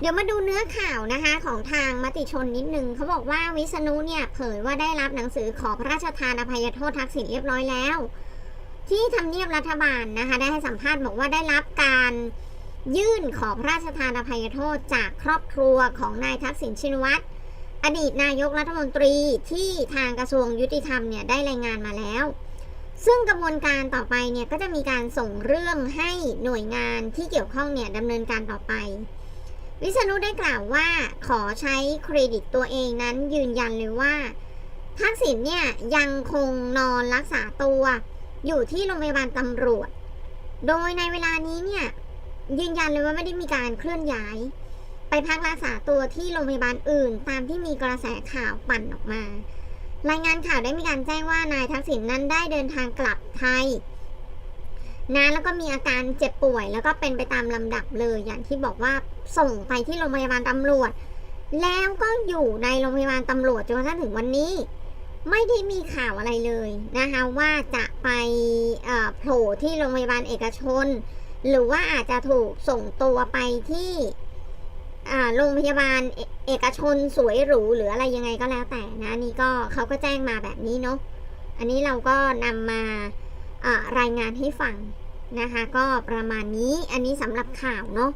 เดี๋ยวมาดูเนื้อข่าวนะคะของทางมติชนนิดนึงเขาบอกว่าวิษณุเนี่ยเผยว่าได้รับหนังสือขอพระราชทานอภัยโทษทักษิณเรียบร้อยแล้ว ที่ทำเนียบรัฐบาลนะคะ ได้ให้สัมภาษณ์บอกว่าได้รับการยื่นขอพระราชทานอภัยโทษจากครอบครัวของนายทักษิณชินวัตรอดีตนายกรัฐมนตรีที่ทางกระทรวงยุติธรรมเนี่ยได้รายงานมาแล้ว ซึ่งกระบวนการต่อไปเนี่ยก็จะมีการส่งเรื่องให้หน่วยงานที่เกี่ยวข้องเนี่ยดำเนินการต่อไป วิษณุได้กล่าวว่าขอใช้เครดิตตัวเองนั้นยืนยันเลยว่า ทักษิณเนี่ยยังคงนอนรักษาตัว อยู่ที่โรงพยาบาลตำรวจ โดยในเวลานี้เนี่ยยืนยันเลยว่าไม่ได้มีการเคลื่อนย้าย ไปพักรักษาตัวที่โรงพยาบาลอื่น ตามที่มีกระแสข่าวปั่นออกมา รายงานข่าวได้มีการแจ้งว่านายทักษิณนั้นได้เดินทางกลับไทย นะแล้วก็มีอาการเจ็บป่วย แล้วก็เป็นไปตามลำดับเลย อย่างที่บอกว่าส่งไปที่โรงพยาบาลตำรวจ แล้วก็อยู่ในโรงพยาบาลตำรวจจนกระทั่งถึงวันนี้ ไม่ได้มีข่าวอะไรเลยนะคะว่าจะไปโผล่ที่โรงพยาบาลเอกชน หรือว่าอาจจะถูกส่งตัวไปที่โรงพยาบาลเอกชนสวยหรูหรืออะไรยังไงก็แล้วแต่นะนี่ก็เขาก็แจ้งมาแบบนี้เนาะอันนี้เราก็นำมา รายงานให้ฟังนะคะ ก็ประมาณนี้อันนี้สำหรับข่าวเนาะ